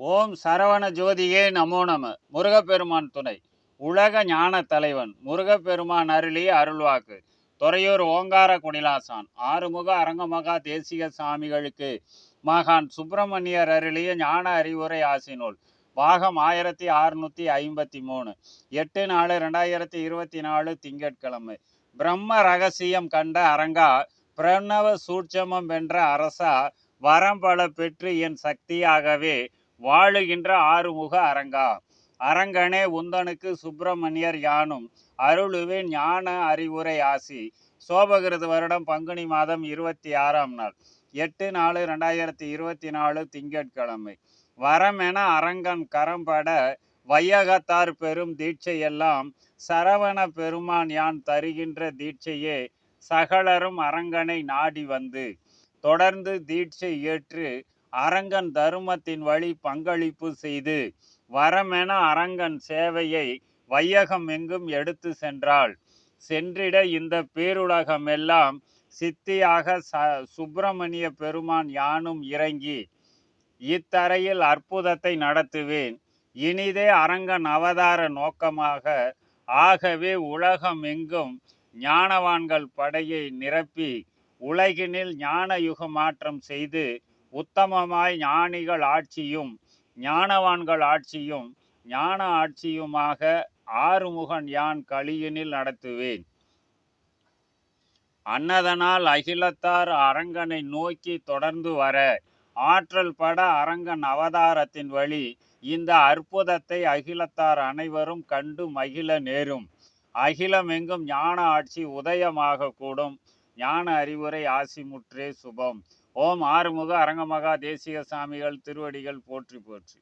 ஓம் சரவண ஜோதியே நமோ நம. முருகப்பெருமான் துணை. உலக ஞான தலைவன் முருகப்பெருமான் அருளிய அருள்வாக்கு. துறையூர் ஓங்கார குடிலாசான் ஆறுமுக அரங்கமகா தேசிக சாமிகளுக்கு. மகான் சுப்பிரமணியர் அருளிய ஞான அறிவுரை ஆசினூல் பாகம் ஆயிரத்தி அறுநூத்தி ஐம்பத்தி மூணு எட்டு நாலு ரெண்டாயிரத்தி இருபத்தி நாலு திங்கட்கிழமை. பிரம்ம ரகசியம் கண்ட அரங்கா பிரணவ சூட்சமம் வென்ற அரசா வரம் பல பெற்று என் சக்தியாகவே வாழுகின்ற ஆறுமுக அரங்கா? அரங்கனே உந்தனுக்கு சுப்பிரமணியர் யானும்? அருளுவேன் ஞான அறிவுரை ஆசி. சோபகிருது வருடம் பங்குனி மாதம் இருபத்தி ஆறாம் நாள். எட்டு நாலு ரெண்டாயிரத்தி இருபத்தி நாலு திங்கட்கிழமை. வரமென அரங்கன் கரம்பட வையகத்தார் பெரும் தீட்சையெல்லாம் சரவண பெருமான் யான் தருகின்ற தீட்சையே சகலரும் அரங்கனை நாடி வந்து. தொடர்ந்து தீட்சை ஏற்று அரங்கன் தருமத்தின் வழி பங்களிப்பு செய்து வரமென அரங்கன் சேவையை வையகம் எங்கும் எடுத்து சென்றாள். சென்றிட இந்த பேருலகமெல்லாம் சித்தியாக ச சுப்பிரமணிய பெருமான் யானும் இறங்கி இத்தரையில் அற்புதத்தை நடத்துவேன். இனிதே அரங்கன் அவதார நோக்கமாக ஆகவே உலகம் எங்கும் ஞானவான்கள் படையை நிரப்பி உலகினில் ஞான யுக மாற்றம் செய்து உத்தமமாய் ஞானிகள் ஆட்சியும் ஞானவான்கள் ஆட்சியும் ஞான ஆட்சியுமாக ஆறுமுகன் யான் கலியினில் நடத்துவேன். அன்னதனால் அகிலத்தார் அரங்கனை நோக்கி தொடர்ந்து வர ஆற்றல் பட அரங்கன் அவதாரத்தின் வழி இந்த அற்புதத்தை அகிலத்தார் அனைவரும் கண்டு மகிழ நேரும். அகிலமெங்கும் ஞான ஆட்சி உதயமாக கூடும். ஞான அறிவுரை ஆசிமுற்றே சுபம். ஓம் ஆறுமுக அரங்கமகா தேசிக சாமிகள் திருவடிகள் போற்றி போற்றி.